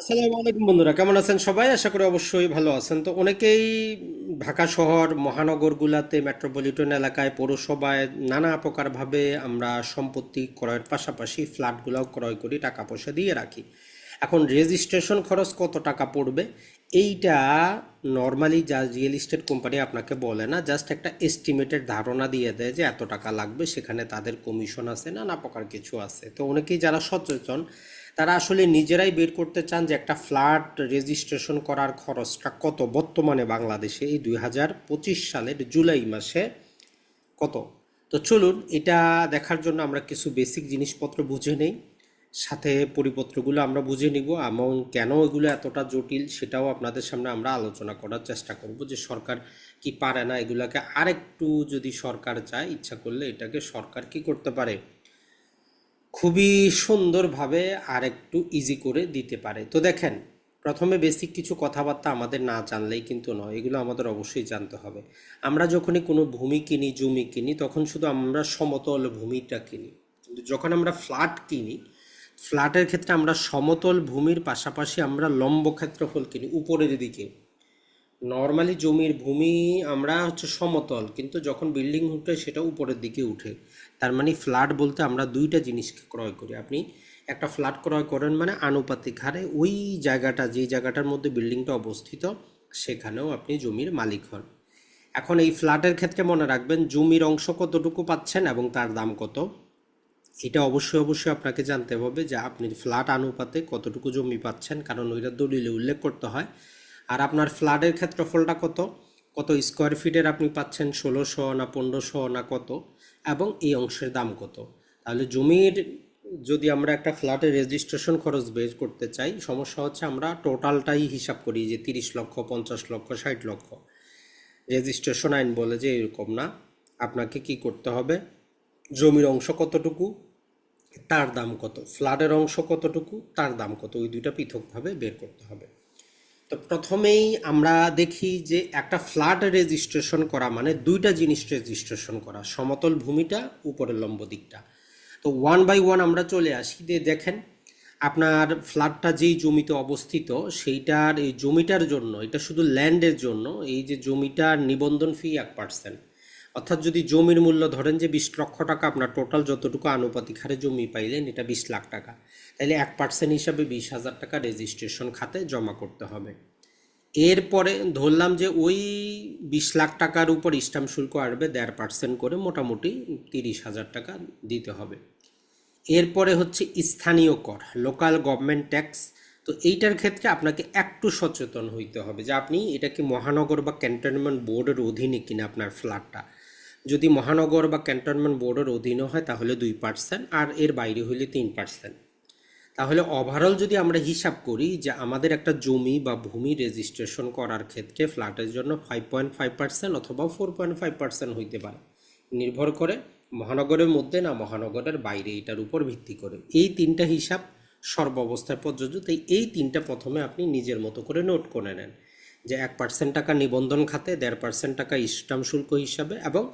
আসসালামু আলাইকুম বন্ধুরা, কেমন আছেন সবাই? আশা করি অবশ্যই ভালো আছেন। তো অনেকেই ঢাকা শহর, মহানগরগুলাতে মেট্রোপলিটন এলাকায়, পৌরসভায় নানা প্রকারভাবে আমরা সম্পত্তি ক্রয়ের পাশাপাশি ক্রয় করি টাকা পয়সা দিয়ে রাখি। এখন রেজিস্ট্রেশন খরচ কত টাকা পড়বে? এইটা নর্মালি যা রিয়েল এস্টেট কোম্পানি আপনাকে বলে না জাস্ট একটা এস্টিমেটেড ধারণা দিয়ে দেয় যে এত টাকা লাগবে, সেখানে তাদের কমিশন আছে, নানা প্রকার কিছু আছে। তো অনেকেই যারা সচেতন তারা আসলে নিজেরাই বের করতে চান যে একটা ফ্ল্যাট রেজিস্ট্রেশন করার খরচটা কত বর্তমানে বাংলাদেশে এই দুই হাজার পঁচিশ সালের জুলাই মাসে কত? তো চলুন, এটা দেখার জন্য আমরা কিছু বেসিক জিনিসপত্র বুঝে নেই। সাথে পরিপত্রগুলো আমরা বুঝে নিব এবং কেন এগুলো এতটা জটিল সেটাও আপনাদের সামনে আমরা আলোচনা করার চেষ্টা করব যে সরকার কি পারে না। এগুলাকে আরেকটু যদি সরকার চায়, ইচ্ছা করলে এটাকে সরকার কি করতে পারে? খুবই সুন্দরভাবে আর একটু ইজি করে দিতে পারে। তো দেখেন, প্রথমে বেসিক কিছু কথাবার্তা আমাদের না জানলেই কিন্তু নয়, এগুলো আমাদের অবশ্যই জানতে হবে। আমরা যখনই কোনো ভূমি কিনি, জমি কিনি, তখন শুধু আমরা সমতল ভূমিটা কিনি। কিন্তু যখন আমরা ফ্ল্যাট কিনি ফ্ল্যাটের ক্ষেত্রে আমরা সমতল ভূমির পাশাপাশি আমরা লম্ব ক্ষেত্রফল কিনি, উপরের দিকে। নর্মালি জমির ভূমি আমরা হচ্ছে সমতল, কিন্তু যখন বিল্ডিং উঠে সেটা উপরের দিকে উঠে। তার মানে ফ্ল্যাট বলতে আমরা দুইটা জিনিসকে ক্রয় করি। আপনি একটা ফ্ল্যাট ক্রয় করেন মানে আনুপাতিক হারে ওই জায়গাটা যেই জায়গাটার মধ্যে বিল্ডিংটা অবস্থিত, সেখানেও আপনি জমির মালিক হন। এখন এই ফ্ল্যাটের ক্ষেত্রে মনে রাখবেন, জমির অংশ কতটুকু পাচ্ছেন এবং তার দাম কত? এটা অবশ্যই অবশ্যই আপনাকে জানতে হবে যে আপনি ফ্ল্যাট আনুপাতে কতটুকু জমি পাচ্ছেন, কারণ ওইটা দলিলে উল্লেখ করতে হয়। আর আপনার ফ্ল্যাটের ক্ষেত্রফলটা কত? কত স্কোয়ার ফিটের আপনি পাচ্ছেন, ষোলোশো না পনেরোশো না কত? এবং এই অংশের দাম কত? তাহলে জমির যদি আমরা একটা ফ্ল্যাটের রেজিস্ট্রেশন খরচ বের করতে চাই, সমস্যা হচ্ছে আমরা টোটালটাই হিসাব করি যে তিরিশ লক্ষ, পঞ্চাশ লক্ষ, ষাট লক্ষ। রেজিস্ট্রেশন আইন বলে যে এরকম না। আপনাকে কি করতে হবে? জমির অংশ কতটুকু? তার দাম কত? ফ্ল্যাটের অংশ কতটুকু? তার দাম কত? ওই দুইটা পৃথকভাবে বের করতে হবে। তো প্রথমেই আমরা দেখি যে একটা ফ্ল্যাট রেজিস্ট্রেশন করা মানে দুইটা জিনিস রেজিস্ট্রেশন করা, সমতল ভূমিটা, উপরের লম্ব দিকটা। তো ওয়ান বাই ওয়ান আমরা চলে আসি দিয়ে দেখেন, আপনার ফ্ল্যাটটা যেই জমিতে অবস্থিত, সেইটার, এই জমিটার জন্য, এটা শুধু ল্যান্ডের জন্য, এই যে জমিটার নিবন্ধন ফি এক পার্সেন্ট অর্থাৎ যদি জমির মূল্য ধরেন যে বিশ লক্ষ টাকা, আপনার টোটাল যতটুকু আনুপাতিক হারে জমি পাইলেন, এটা বিশ লাখ টাকা। তাহলে এক পার্সেন্ট হিসাবে বিশ হাজার টাকা রেজিস্ট্রেশন খাতে জমা করতে হবে। এরপরে ধরলাম যে ওই বিশ লাখ টাকার উপর স্ট্যাম্প শুল্ক আসবে দেড় পার্সেন্ট করে, মোটামুটি তিরিশ হাজার টাকা দিতে হবে। এরপরে হচ্ছে স্থানীয় কর লোকাল গভর্নমেন্ট ট্যাক্স তো এইটার ক্ষেত্রে আপনাকে একটু সচেতন হইতে হবে যে আপনি এটা কি মহানগর বা ক্যান্টনমেন্ট বোর্ডের অধীনে কিনা আপনার ফ্ল্যাটটা যদি মহানগর বা ক্যান্টনমেন্ট বোর্ডের অধীনে হয়, তাহলে দুই পার্সেন্ট আর এর বাইরে হইলে তিন পার্সেন্ট তাহলে ওভারঅল যদি আমরা হিসাব করি যে আমাদের একটা জমি বা ভূমি রেজিস্ট্রেশন করার ক্ষেত্রে ফ্ল্যাটের জন্য ফাইভ পয়েন্ট ফাইভ পার্সেন্ট অথবা ফোর পয়েন্ট ফাইভ পার্সেন্ট হইতে পারে। নির্ভর করে মহানগরের মধ্যে না মহানগরের বাইরে এটার উপর ভিত্তি করে। এই তিনটা হিসাব সর্ব সর্বাবস্থায় প্রযোজ্য তাই এই তিনটা প্রথমে আপনি নিজের মতো করে নোট করে নেন। যে এক পার্সেন্ট টাকা নিবন্ধন খাতে, দেড় পার্সেন্ট টাকা স্টাম্প শুল্ক হিসাবে এবং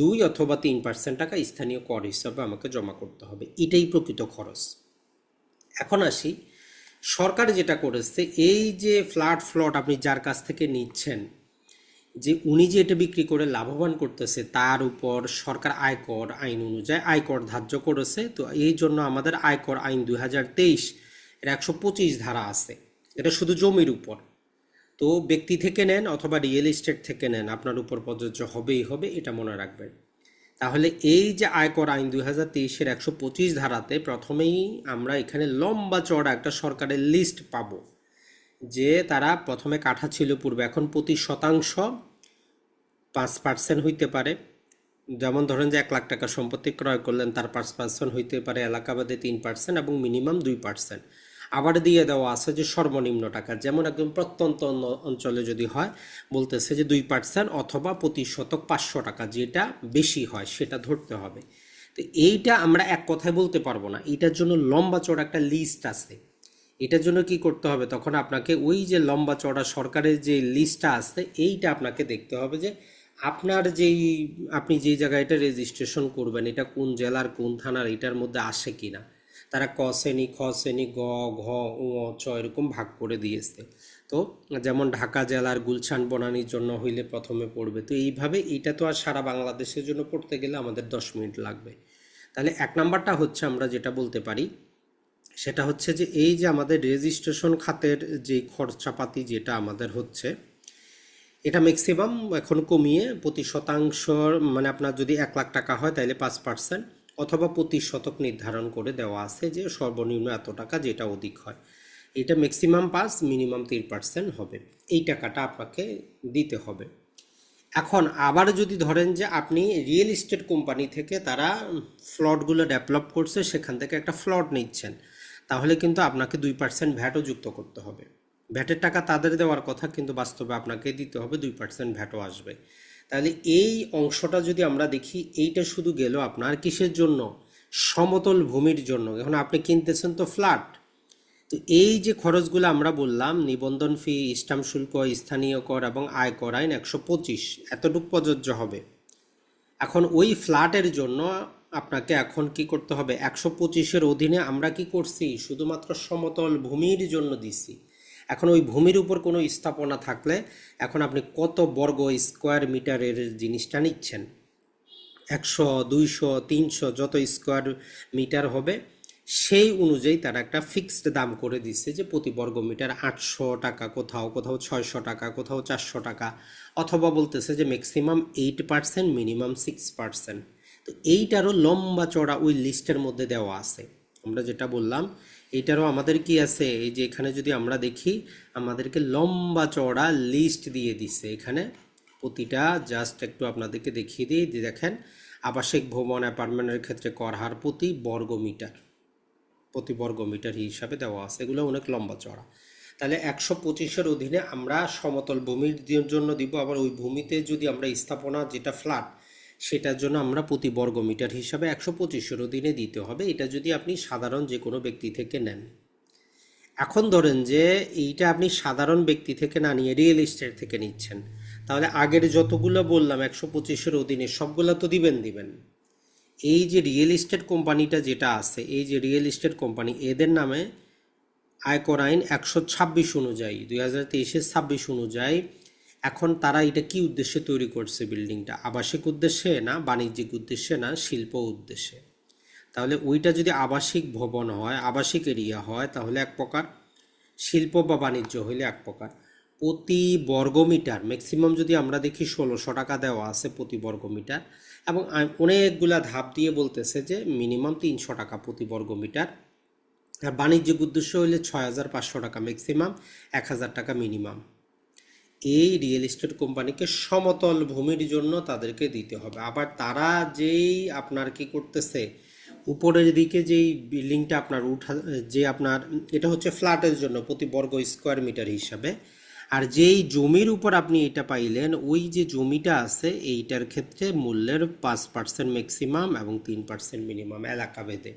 দুই অথবা তিন পার্সেন্ট টাকা স্থানীয় কর হিসাবে আমাকে জমা করতে হবে। এটাই প্রকৃত খরচ। এখন আসি, সরকার যেটা করেছে, এই যে ফ্ল্যাট ফ্লট আপনি যার কাছ থেকে নিচ্ছেন, যে উনি যে এটা বিক্রি করে লাভবান করতেছে, তার উপর সরকার আয়কর আইন অনুযায়ী আয়কর ধার্য করেছে, তো এই জন্য আমাদের আয়কর আইন দুই হাজার তেইশ এর একশো পঁচিশ ধারা আছে। এটা শুধু জমির উপর। তো ব্যক্তি থেকে নেন অথবা রিয়েল এস্টেট থেকে নেন, আপনার উপর প্রযোজ্য হবেই হবে, এটা মনে রাখবেন। তাহলে এই যে আয়কর আইন দুই হাজার তেইশের একশো পঁচিশ ধারাতে প্রথমেই আমরা এখানে লম্বা চড়া একটা সরকারের লিস্ট পাব, যে তারা প্রথমে কাঠা ছিল পূর্বে, এখন প্রতি শতাংশ পাঁচ পার্সেন্ট হইতে পারে। যেমন ধরেন যে এক লাখ টাকা সম্পত্তি ক্রয় করলেন, তার পাঁচ পার্সেন্ট হইতে পারে, এলাকাবাদে তিন পার্সেন্ট এবং মিনিমাম দুই পার্সেন্ট আবার দিয়ে দেওয়া আছে যে সর্বনিম্ন টাকা। যেমন একদম প্রত্যন্ত অঞ্চলে যদি হয়, বলতেছে যে দুই পার্সেন্ট অথবা প্রতি শতক পাঁচশো টাকা, যেটা বেশি হয় সেটা ধরতে হবে। তো এইটা আমরা এক কথায় বলতে পারব না। এটার জন্য লম্বা চড়া একটা লিস্ট আছে। এটার জন্য কি করতে হবে? তখন আপনাকে ওই যে লম্বা চড়া সরকারের যে লিস্টটা আছে, এইটা আপনাকে দেখতে হবে যে আপনার যেই, আপনি যেই জায়গায় এটা রেজিস্ট্রেশন করবেন, এটা কোন জেলার, কোন থানার, এটার মধ্যে আসে কিনা। তারা ক শ্রেণি, খ শ্রেণি, গ, ঘ, উ চ এরকম ভাগ করে দিয়েছে তো যেমন ঢাকা জেলার গুলশান বনানির জন্য হইলে প্রথমে পড়বে। তো এইভাবে এইটা তো আর সারা বাংলাদেশের জন্য পড়তে গেলে আমাদের দশ মিনিট লাগবে। তাহলে এক নাম্বারটা হচ্ছে আমরা যেটা বলতে পারি, সেটা হচ্ছে যে এই যে আমাদের রেজিস্ট্রেশন খাতের যে খরচাপাতি যেটা আমাদের হচ্ছে, এটা ম্যাক্সিমাম এখন কমিয়ে প্রতি শতাংশ মানে আপনার যদি এক লাখ টাকা হয় তাহলে পাঁচ পার্সেন্ট অথবা প্রতি শতক নির্ধারণ করে দেওয়া আছে যে সর্বনিম্ন এত টাকা যেটা অধিক হয়। এটা ম্যাক্সিমাম পাস মিনিমাম তিন পার্সেন্ট হবে। এই টাকাটা আপনাকে দিতে হবে। এখন আবার যদি ধরেন যে আপনি রিয়েল এস্টেট কোম্পানি থেকে তারা ফ্লটগুলো ডেভেলপ করছে, সেখান থেকে একটা ফ্লট নিচ্ছেন, তাহলে কিন্তু আপনাকে দুই পার্সেন্ট ভ্যাটও যুক্ত করতে হবে। ভ্যাটের টাকা তাদের দেওয়ার কথা, কিন্তু বাস্তবে আপনাকে দিতে হবে, দুই পার্সেন্ট ভ্যাটও আসবে। তাহলে এই অংশটা যদি আমরা দেখি, এইটা শুধু গেল আপনার কিসের জন্য? সমতল ভূমির জন্য। এখন আপনি কিনতেছেন তো ফ্ল্যাট। তো এই যে খরচগুলো আমরা বললাম, নিবন্ধন ফি, স্টাম্প শুল্ক, স্থানীয় কর এবং আয় কর, আইন একশো পঁচিশ, এতটুকু প্রযোজ্য হবে। এখন ওই ফ্ল্যাটের জন্য আপনাকে এখন কি করতে হবে? একশো পঁচিশের অধীনে আমরা কি করছি? শুধুমাত্র সমতল ভূমির জন্য দিছি। এখন ওই ভূমির উপর কোনো স্থাপনা থাকলে এখন আপনি কত বর্গ স্কোয়ার মিটারের জিনিসটা নিচ্ছেন? একশো, দুইশো, তিনশো যত স্কোয়ার মিটার হবে, সেই অনুযায়ী তারা একটা ফিক্সড দাম করে দিচ্ছে যে প্রতি বর্গ মিটার আটশো টাকা কোথাও কোথাও ছয়শো টাকা, কোথাও চারশো টাকা, অথবা বলতেছে যে maximum eight percent minimum six percent তো এইটারও লম্বা চড়া ওই লিস্টের মধ্যে দেওয়া আছে। আমরা যেটা বললাম এইটারও আমাদের কি আছে? এই যে এখানে যদি আমরা দেখি, আমাদেরকে লম্বা চড়া লিস্ট দিয়ে দিচ্ছে এখানে প্রতিটা জাস্ট একটু আপনাদেরকে দেখিয়ে দিই। যে দেখেন, আবাসিক ভবন অ্যাপার্টমেন্টের ক্ষেত্রে কর হার প্রতি বর্গ মিটার প্রতি বর্গ মিটার হিসাবে দেওয়া আছে। এগুলো অনেক লম্বা চড়া তাহলে একশো পঁচিশের অধীনে আমরা সমতল ভূমির জন্য দিব। আবার ওই ভূমিতে যদি আমরা স্থাপনা, যেটা ফ্ল্যাট সেটার জন্য আমরা প্রতি বর্গ মিটার হিসাবে একশো পঁচিশের অধীনে দিতে হবে। এটা যদি আপনি সাধারণ যে কোনো ব্যক্তি থেকে নেন। এখন ধরেন যে এইটা আপনি সাধারণ ব্যক্তি থেকে না নিয়ে রিয়েল এস্টেট থেকে নিচ্ছেন। তাহলে আগের যতগুলো বললাম একশো পঁচিশের অধীনে সবগুলো তো দিবেন দিবেন। এই যে রিয়েল এস্টেট কোম্পানিটা যেটা আছে, এই যে রিয়েল এস্টেট কোম্পানি, এদের নামে আয়কর আইন একশো ছাব্বিশ অনুযায়ী, দুই হাজার তেইশের ছাব্বিশ অনুযায়ী এখন তারা এটা কি উদ্দেশ্যে তৈরি করছে বিল্ডিংটা আবাসিক উদ্দেশ্যে না বাণিজ্যিক উদ্দেশ্যে না শিল্প উদ্দেশ্যে? তাহলে ওইটা যদি আবাসিক ভবন হয়, আবাসিক এরিয়া হয়, তাহলে এক প্রকার শিল্প বা বাণিজ্য হইলে এক প্রকার। প্রতি বর্গমিটার ম্যাক্সিমাম যদি আমরা দেখি ষোলোশো টাকা দেওয়া আছে প্রতি বর্গমিটার এবং অনেকগুলা ধাপ দিয়ে বলতেছে যে মিনিমাম তিনশো টাকা প্রতি বর্গমিটার আর বাণিজ্যিক উদ্দেশ্য হইলে ছয় হাজার পাঁচশো টাকা ম্যাক্সিমাম এক হাজার টাকা মিনিমাম এই রিয়েল এস্টেট কোম্পানিকে সমতল ভূমির জন্য তাদেরকে দিতে হবে। আবার তারা যেই আপনার কি করতেছে, উপরের দিকে যেই বিল্ডিংটা আপনার উঠা, যে আপনার, এটা হচ্ছে ফ্ল্যাটের জন্য প্রতি বর্গ স্কোয়ার মিটার হিসাবে। আর যেই জমির উপর আপনি এটা পাইলেন, ওই যে জমিটা আছে, এইটার ক্ষেত্রে মূল্যের পাঁচ পার্সেন্ট ম্যাক্সিমাম এবং তিন পার্সেন্ট মিনিমাম এলাকা ভেদে।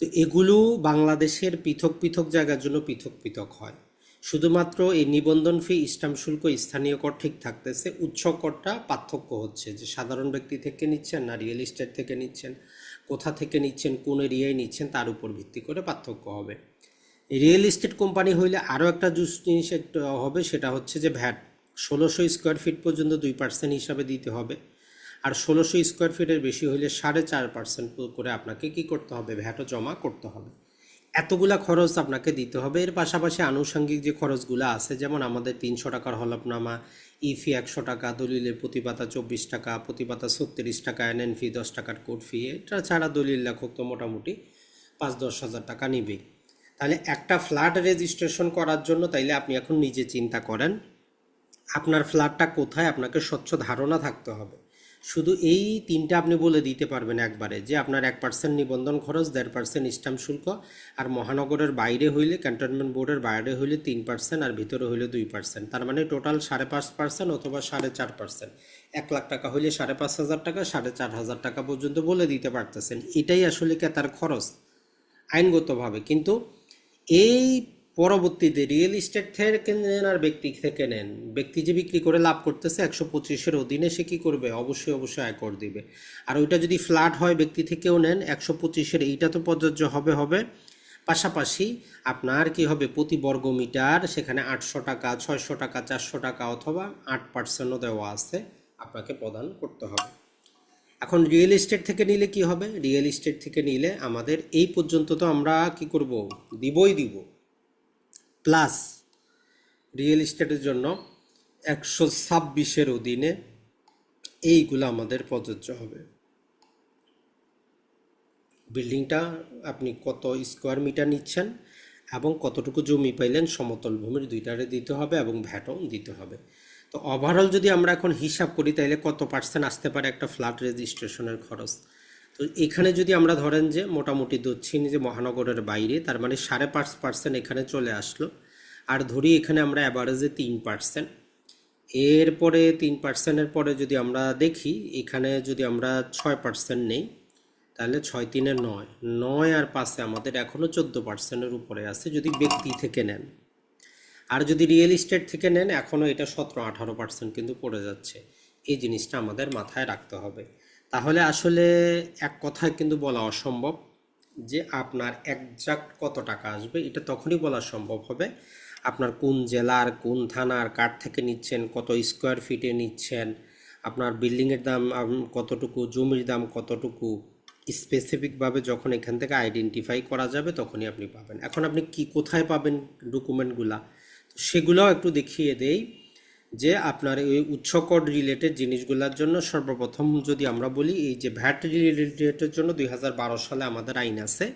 তো এগুলো বাংলাদেশের পৃথক পৃথক জায়গার জন্য পৃথক পৃথক হয়। শুধুমাত্র এই নিবন্ধন ফি স্টাম্প শুল্ক স্থানীয় কর ঠিক থাকতেছে উৎস করটা পার্থক্য হচ্ছে যে সাধারণ ব্যক্তি থেকে নিচ্ছেন না রিয়েল এস্টেট থেকে নিচ্ছেন, কোথা থেকে নিচ্ছেন, কোন এরিয়ায় নিচ্ছেন তার উপর ভিত্তি করে পার্থক্য হবে। রিয়েল এস্টেট কোম্পানি হইলে আরও একটা জুস- জিনিস হবে সেটা হচ্ছে যে ভ্যাট, ষোলোশো স্কোয়ার ফিট পর্যন্ত দুই পার্সেন্ট হিসাবে দিতে হবে আর ষোলোশো স্কোয়ার ফিটের বেশি হইলে সাড়ে চার পার্সেন্ট করে আপনাকে কি করতে হবে, ভ্যাটও জমা করতে হবে। এতগুলা খরচ আপনাকে দিতে হবে। এর পাশাপাশি আনুষঙ্গিক যে খরচগুলো আছে, যেমন আমাদের তিনশো টাকার হলফনামা ইফি একশো টাকা, দলিলের প্রতিপাতা চব্বিশ টাকা প্রতিপাতা ছত্রিশ টাকা এনএন ফি দশ টাকার কোড ফি এটা ছাড়া দলিল লেখক তো মোটামুটি পাঁচ দশ হাজার টাকা নিবে। তাহলে একটা ফ্ল্যাট রেজিস্ট্রেশন করার জন্য তাইলে আপনি এখন নিজে চিন্তা করেন, আপনার ফ্ল্যাটটা কোথায়, আপনাকে স্বচ্ছ ধারণা থাকতে হবে। শুধু এই তিনটা আপনি বলে দিতে পারবেন একবারে, যে আপনার এক পার্সেন্ট নিবন্ধন খরচ, দেড় পার্সেন্ট স্ট্যাম্প শুল্ক, আর মহানগরের বাইরে হইলে ক্যান্টনমেন্ট বোর্ডের বাইরে হইলে তিন পার্সেন্ট আর ভিতরে হইলে দুই পার্সেন্ট তার মানে টোটাল সাড়ে পাঁচ পার্সেন্ট অথবা সাড়ে চার পার্সেন্ট এক লাখ টাকা হইলে সাড়ে পাঁচ হাজার টাকা, সাড়ে চার হাজার টাকা পর্যন্ত বলে দিতে পারতেছেন। এটাই আসলে কি তার খরচ, আইনগতভাবে। কিন্তু এই পরবর্তীতে রিয়েল এস্টেট থেকে নেন আর ব্যক্তি থেকে নেন। ব্যক্তি যে বিক্রি করে লাভ করতেছে একশো পঁচিশের অধীনে সে কী করবে? অবশ্যই অবশ্যই আয়কর দিবে। আর ওইটা যদি ফ্ল্যাট হয়, ব্যক্তি থেকেও নেন একশো পঁচিশের, এইটা তো প্রযোজ্য হবে হবে। পাশাপাশি আপনার কি হবে? প্রতি বর্গ মিটার সেখানে আটশো টাকা, ছয়শো টাকা, চারশো টাকা অথবা আট পার্সেন্টও দেওয়া আছে আপনাকে প্রদান করতে হবে। এখন রিয়েল এস্টেট থেকে নিলে কি হবে? রিয়েল এস্টেট থেকে নিলে আমাদের এই পর্যন্ত তো আমরা কি করব? দিবই দিব। প্লাস রিয়েল এস্টেটের জন্য একশো ছাব্বিশের অধীনে এইগুলো আমাদের প্রযোজ্য হবে। বিল্ডিংটা আপনি কত স্কোয়ার মিটার নিচ্ছেন এবং কতটুকু জমি পাইলেন সমতল ভূমির দুইটারে দিতে হবে এবং ভ্যাটও দিতে হবে। তো ওভারঅল যদি আমরা এখন হিসাব করি তাহলে কত পার্সেন্ট আসতে পারে একটা ফ্ল্যাট রেজিস্ট্রেশনের খরচ? তো এখানে যদি আমরা ধরেন যে মোটামুটি দক্ষিণ যে মহানগরের বাইরে, তার মানে সাড়ে পাঁচ পার্সেন্ট এখানে চলে আসলো। আর ধরি এখানে আমরা অ্যাভারেজে তিন পার্সেন্ট এরপরে তিন পার্সেন্টের পরে যদি আমরা দেখি, এখানে যদি আমরা ছয় পার্সেন্ট নেই, তাহলে ছয় তিনে নয়। নয় আর পাঁচে আমাদের এখনও চোদ্দ পার্সেন্টের উপরে আছে যদি ব্যক্তি থেকে নেন। আর যদি রিয়েল ইস্টেট থেকে নেন এখনও এটা সতেরো আঠারো পার্সেন্ট কিন্তু পড়ে যাচ্ছে। এই জিনিসটা আমাদের মাথায় রাখতে হবে। তাহলে আসলে এক কথায় কিন্তু বলা অসম্ভব যে আপনার একজাক্ট কত টাকা আসবে, এটা তখনই বলা সম্ভব হবে। আপনার কোন জেলার, কোন থানার, কার থেকে নিচ্ছেন, কত স্কোয়ার ফিটে নিচ্ছেন, আপনার বিল্ডিংয়ের দাম কতটুকু, জমির দাম কতটুকু স্পেসিফিকভাবে যখন এখান থেকে আইডেন্টিফাই করা যাবে তখনই আপনি পাবেন। এখন আপনি কি কোথায় পাবেন ডকুমেন্টগুলা সেগুলোও একটু দেখিয়ে দেই। যে আপনার এই উৎসকর রিলেটেড জিনিসগুলোর জন্য সর্বপ্রথম যদি আমরা বলি, এই যে ভ্যাট রিলেটেডের জন্য দুই হাজার বারো সালে আমাদের আইন আছে।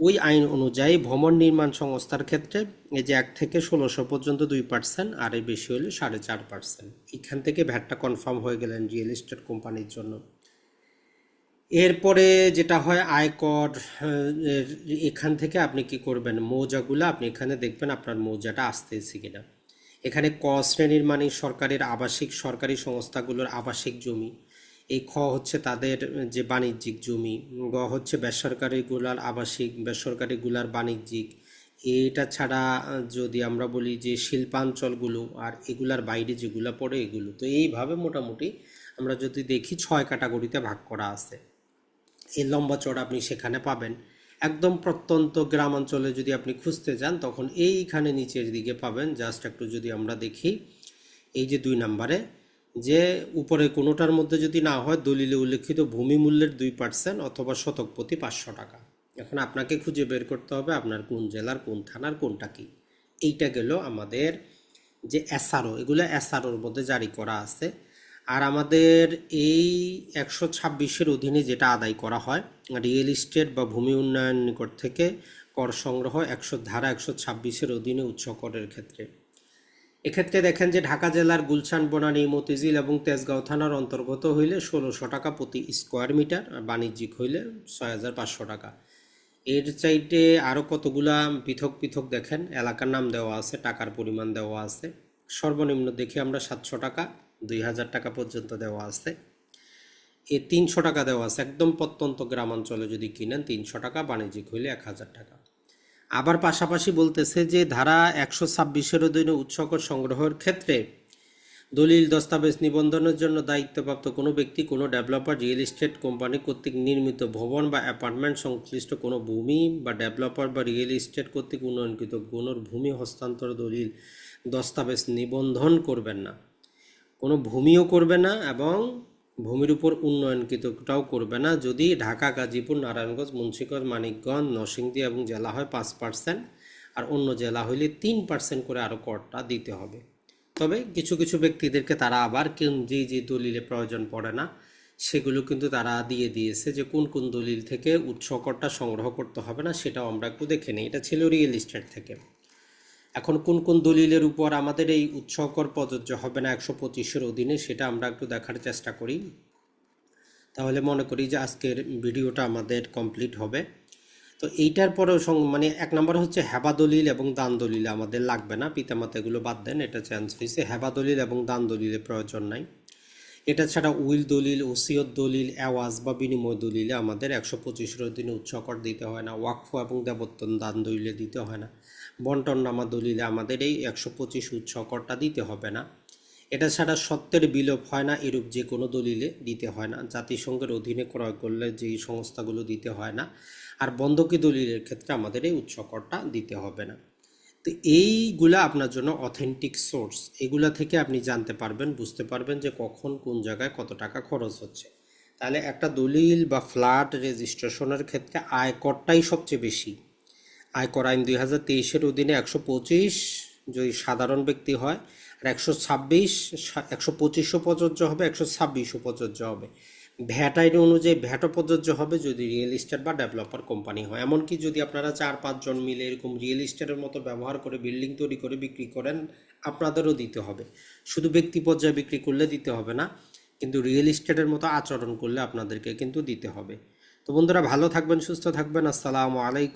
ওই আইন অনুযায়ী ভ্রমণ নির্মাণ সংস্থার ক্ষেত্রে এই যে এক থেকে ষোলোশো পর্যন্ত দুই পার্সেন্ট আর এর বেশি হলে সাড়ে চার পার্সেন্ট এখান থেকে ভ্যাটটা কনফার্ম হয়ে গেলেন রিয়েল এস্টেট কোম্পানির জন্য। এরপরে যেটা হয়, আয়কর এখান থেকে আপনি কি করবেন? মৌজাগুলো আপনি এখানে দেখবেন আপনার মৌজাটা আসতেছে কিনা। এখানে ক শ্রেণির মানে সরকারের আবাসিক সরকারি সংস্থাগুলোর আবাসিক জমি। এই খ হচ্ছে তাদের যে বাণিজ্যিক জমি। গ হচ্ছে বেসরকারিগুলার আবাসিক, বেসরকারিগুলার বাণিজ্যিক। এটা ছাড়া যদি আমরা বলি যে শিল্পাঞ্চলগুলো আর এগুলার বাইরে যেগুলো পড়ে এগুলো। তো এইভাবে মোটামুটি আমরা যদি দেখি ছয় ক্যাটাগরিতে ভাগ করা আছে। এই লম্বা চড় আপনি সেখানে পাবেন। একদম প্রত্যন্ত গ্রামাঞ্চলে যদি আপনি খুঁজতে যান, তখন এইখানে নিচের দিকে পাবেন। জাস্ট একটু যদি আমরা দেখি, এই যে দুই নাম্বারে, যে উপরে কোনোটার মধ্যে যদি না হয়, দলিলে উল্লেখিত ভূমি মূল্যের দুই পার্সেন্ট অথবা শতক প্রতি পাঁচশো টাকা। এখন আপনাকে খুঁজে বের করতে হবে আপনার কোন জেলার, কোন থানার, কোনটা কি। এইটা গেল আমাদের যে এসআরও, এগুলো এসআরওর মধ্যে জারি করা আছে। আর আমাদের এই একশো ছাব্বিশের অধীনে যেটা আদায় করা হয় রিয়েল ইস্টেট বা ভূমি উন্নয়ন নিকট থেকে কর সংগ্রহ একশো ধারা একশো ছাব্বিশের অধীনে উচ্চ করের ক্ষেত্রে। এক্ষেত্রে দেখেন যে ঢাকা জেলার গুলশান, বনানী, মতিঝিল এবং তেজগাঁও থানার অন্তর্গত হইলে ষোলোশো টাকা প্রতি স্কোয়ার মিটার, আর বাণিজ্যিক হইলে ছয় হাজার পাঁচশো টাকা। এর চাইতে আরও কতগুলা পৃথক পৃথক দেখেন, এলাকার নাম দেওয়া আছে, টাকার পরিমাণ দেওয়া আছে। সর্বনিম্ন দেখি আমরা সাতশো টাকা, দুই হাজার টাকা পর্যন্ত দেওয়া আছে। এ তিনশো টাকা দেওয়া আছে, একদম প্রত্যন্ত গ্রামাঞ্চলে যদি কিনেন তিনশো টাকা, বাণিজ্যিক হইলে এক হাজার টাকা। আবার পাশাপাশি বলতেছে যে ধারা একশো ছাব্বিশের অধীনে উৎসকর সংগ্রহের ক্ষেত্রে দলিল, দস্তাবেজ নিবন্ধনের জন্য দায়িত্বপ্রাপ্ত কোনো ব্যক্তি, কোনো ডেভেলপার, রিয়েল এস্টেট কোম্পানি কর্তৃক নির্মিত ভবন বা অ্যাপার্টমেন্ট, সংশ্লিষ্ট কোনো ভূমি বা ডেভেলপার বা রিয়েল এস্টেট কর্তৃক উন্নয়নকৃত কোনো ভূমি হস্তান্তর, দলিল, দস্তাবেজ নিবন্ধন করবেন না। কোনো ভূমিও করবে না এবং ভূমির উপর উন্নয়নকৃতটাও করবে না। যদি ঢাকা, গাজীপুর, নারায়ণগঞ্জ, মুন্সিগঞ্জ, মানিকগঞ্জ, নরসিংদী এবং জেলা হয় পাঁচ পার্সেন্ট আর অন্য জেলা হইলে তিন পার্সেন্ট করে আরও করটা দিতে হবে। তবে কিছু কিছু ব্যক্তিদেরকে তারা আবার কেউ যে যে দলিলে প্রয়োজন পড়ে না, সেগুলো কিন্তু তারা দিয়ে দিয়েছে যে কোন কোন দলিল থেকে উৎস করটা সংগ্রহ করতে হবে না, সেটাও আমরা একটু দেখে নিই। এটা ছিল রিয়েল এস্টেট থেকে। এখন কোন কোন দলিলের উপর আমাদের এই উৎসকর প্রযোজ্য হবে না একশো পঁচিশের অধীনে, সেটা আমরা একটু দেখার চেষ্টা করি। তাহলে মনে করি যে আজকের ভিডিওটা আমাদের কমপ্লিট হবে। তো এইটার পরেও মানে এক নম্বর হচ্ছে হেবা দলিল এবং দান দলিল আমাদের লাগবে না পিতামাতা এগুলো বাদ দেন, এটা চেঞ্জ হয়েছে হেবা দলিল এবং দান দলিলের প্রয়োজন নাই। এটা ছাড়া উইল দলিল ওসিয়ত দলিল, অ্যাওয়াজ বা বিনিময় দলিলে আমাদের একশো পঁচিশের অধীনে উৎসকর দিতে হয় না, ওয়াকফ এবং দেবত্তন দান দলিলে দিতে হয় না। বন্টন নামা দলিলে আমাদের এই একশো পঁচিশ উৎস করটা দিতে হবে না। এটা ছাড়া সত্যের বিলোপ হয় না, এরূপ যে কোনো দলিলে দিতে হয় না। জাতিসংঘের অধীনে ক্রয় করলে যেই সংস্থাগুলো দিতে হয় না, আর বন্ধকি দলিলের ক্ষেত্রে আমাদের এই উৎস করটা দিতে হবে না। তো এইগুলা আপনার জন্য অথেন্টিক সোর্স এগুলা থেকে আপনি জানতে পারবেন, বুঝতে পারবেন যে কখন কোন জায়গায় কত টাকা খরচ হচ্ছে। তাহলে একটা দলিল বা ফ্ল্যাট রেজিস্ট্রেশনের ক্ষেত্রে আয়করটাই সবচেয়ে বেশি। আয়কর আইন দুই হাজার তেইশের অধীনে একশো পঁচিশ যদি সাধারণ ব্যক্তি হয়, আর একশো ছাব্বিশ একশো পঁচিশও প্রযোজ্য হবে, একশো ছাব্বিশও প্রযোজ্য হবে। ভ্যাট আইন অনুযায়ী ভ্যাটও প্রযোজ্য হবে যদি রিয়েল ইস্টেট বা ডেভেলপার কোম্পানি হয়। এমনকি যদি আপনারা চার পাঁচজন মিলে এরকম রিয়েল ইস্টেটের মতো ব্যবহার করে বিল্ডিং তৈরি করে বিক্রি করেন, আপনাদেরও দিতে হবে। শুধু ব্যক্তি পর্যায়ে বিক্রি করলে দিতে হবে না, কিন্তু রিয়েল ইস্টেটের মতো আচরণ করলে আপনাদেরকে কিন্তু দিতে হবে। তো বন্ধুরা, ভালো থাকবেন, সুস্থ থাকবেন। আসসালামু আলাইকুম।